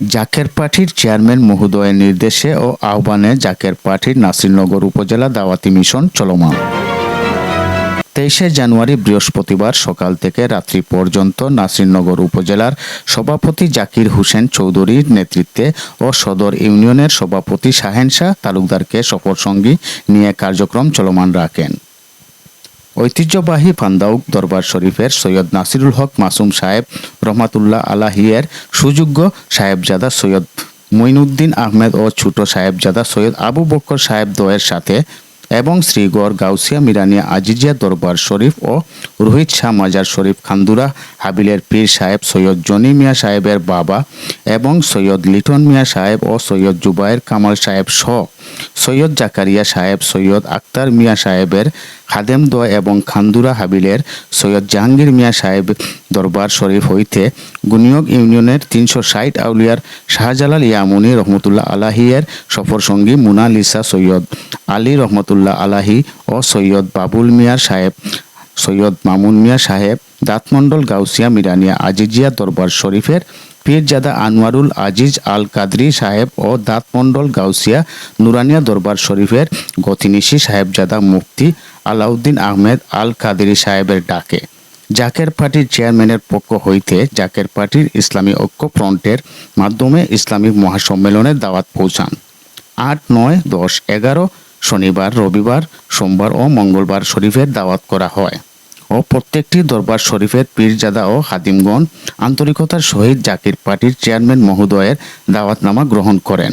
জাকের পার্টির চেয়ারম্যান মহোদয়ের নির্দেশে ও আহ্বানে জাকের পার্টির নাসিরনগর উপজেলা দাওয়াতি মিশন চলমান। তেইশে জানুয়ারি বৃহস্পতিবার সকাল থেকে রাত্রি পর্যন্ত নাসিরনগর উপজেলার সভাপতি জাকির হোসেন চৌধুরীর নেতৃত্বে ও সদর ইউনিয়নের সভাপতি শাহেন শাহ তালুকদারকে সফরসঙ্গী নিয়ে কার্যক্রম চলমান রাখেন। ঐতিহ্যবাহী ফান্দাউক দরবার শরীফের সৈয়দ নাসিরুল হক মাসুম সাহেব রহমাতুল্লাহ আলাহিয়ের সুযোগ্য সাহেবজাদা সৈয়দ মঈনুদ্দিন আহমেদ ও ছোট সাহেবজাদা সৈয়দ আবু বক্কর সাহেব দয়ের সাথে এবং শ্রীগড়, গাউসিয়া, মিরানিয়া, আজিজিয়া দরবার শরীফ ও রোহিত শাহ মাজার শরীফ, খান্দুরা হাবিলের পীর সাহেব সৈয়দ জনি মিয়া সাহেবের বাবা এবং সৈয়দ লিটন মিয়া সাহেব ও সৈয়দ জুবায়ের কামাল সাহেব সহ সৈয়দ জাকারিয়া সাহেব, সৈয়দ আক্তার মিয়া সাহেবের খাদেম দোয়া এবং খান্দুরা হাবিলের সৈয়দ জাহাঙ্গীর মিয়া সাহেব দরবার শরীফ হইতে গুনিয়ক ইউনিয়নের তিনশো ষাট আউলিয়ার শাহজালাল ইয়ামুনি রহমতুল্লাহ আলাহিয়ের সফরসঙ্গী মুনালিসা সৈয়দ আলী রহমতুল্লাহ আলাহি ও সৈয়দ বাবুল মিয়া সাহেব, সৈয়দ মামুন মিয়া সাহেব দাঁতমন্ডল গাউসিয়া মিরানিয়া আজিজিয়া দরবার শরীফের পীরজাদা আনোয়ারুল আজিজ আল কাদরি সাহেব ও দাঁতমন্ডল গাউসিয়া নুরানিয়া দরবার শরীফের গতিনিশি সাহেবজাদা মুফতি আলাউদ্দিন আহমেদ আল কাদেরি সাহেবের ডাকে। জাকের পার্টির চেয়ারম্যানের পক্ষ হইতে জাকের পার্টির ইসলামী ঐক্য ফ্রন্টের মাধ্যমে ইসলামিক মহাসম্মেলনের দাওয়াত পৌঁছান। আট, নয়, দশ, এগারো, শনিবার, রবিবার, সোমবার ও মঙ্গলবার শরীফের দাওয়াত করা হয়। ও প্রত্যেকটি দরবার শরীফের পীরজাদা ও হাদিমগণ আন্তরিকতার সহিত জাকির পার্টির চেয়ারম্যান মহোদয়ের দাওয়াতনামা গ্রহণ করেন।